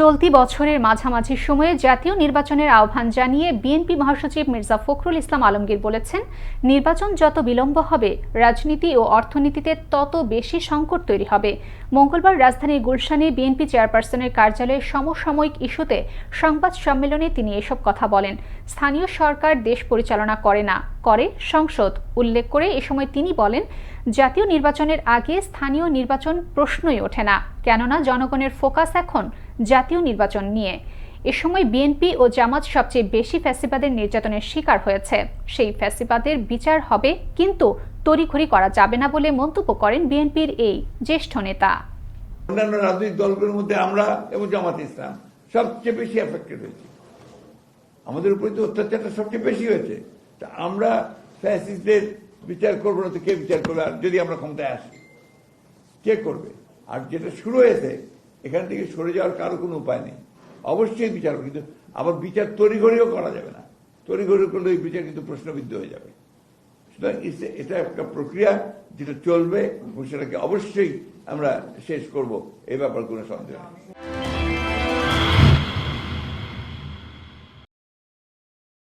চলতি বছরের মাঝামাঝি সময়ে জাতীয় নির্বাচনের আহ্বান জানিয়ে বিএনপি মহাসচিব মির্জা ফখরুল ইসলাম আলমগীর বলেছেন, নির্বাচন যত বিলম্ব হবে, রাজনীতি ও অর্থনীতিতে তত বেশি সংকট তৈরি হবে। মঙ্গলবার রাজধানীর গুলশানে বিএনপি চেয়ারপারসনের কার্যালয়ে সমসাময়িক ইস্যুতে সংবাদ সম্মেলনে তিনি এসব কথা বলেন। স্থানীয় সরকার দেশ পরিচালনা করে না, করে সংসদ। উল্লেখ করে এ সময় তিনি বলেন, জাতীয় নির্বাচনের আগে স্থানীয় নির্বাচন প্রশ্নই ওঠে না, কেননা জনগণের ফোকাস এখন জাতীয় নির্বাচন নিয়ে। এ সময় বিএনপি ও জামাত সবচেয়ে বেশি ফ্যাসিবাদের নির্যাতনের শিকার হয়েছে। সেই ফ্যাসিবাদের বিচার হবে, কিন্তু তড়িঘড়ি করা যাবে না বলে মন্তব্য করেন বিএনপির এই জ্যেষ্ঠ নেতা। অন্যান্য রাজনৈতিক দলগুলোর মধ্যে আমরা এবং জামাত ইসলাম সবচেয়ে বেশি এফেক্টেড হয়েছি। আমাদের উপরে তো অত্যাচারটা সবচেয়ে বেশি হয়েছে, তা আমরা ফ্যাসিস্টদের বিচার করব না তো কে বিচার করবে? আর যদি আমরা ক্ষমতায় আসি, কে করবে? আর যেটা শুরু হয়েছে এখান থেকে সরে যাওয়ার কারও কোনো উপায় নেই। অবশ্যই বিচার কিন্তু আবার বিচার তড়িঘড়িও করা যাবে না। তড়িঘড়ি করলে ওই বিচার কিন্তু প্রশ্নবিদ্ধ হয়ে যাবে। সুতরাং এটা একটা প্রক্রিয়া যেটা চলবে সেটাকে অবশ্যই আমরা শেষ করব, এ ব্যাপার কোনো সন্দেহ নেই।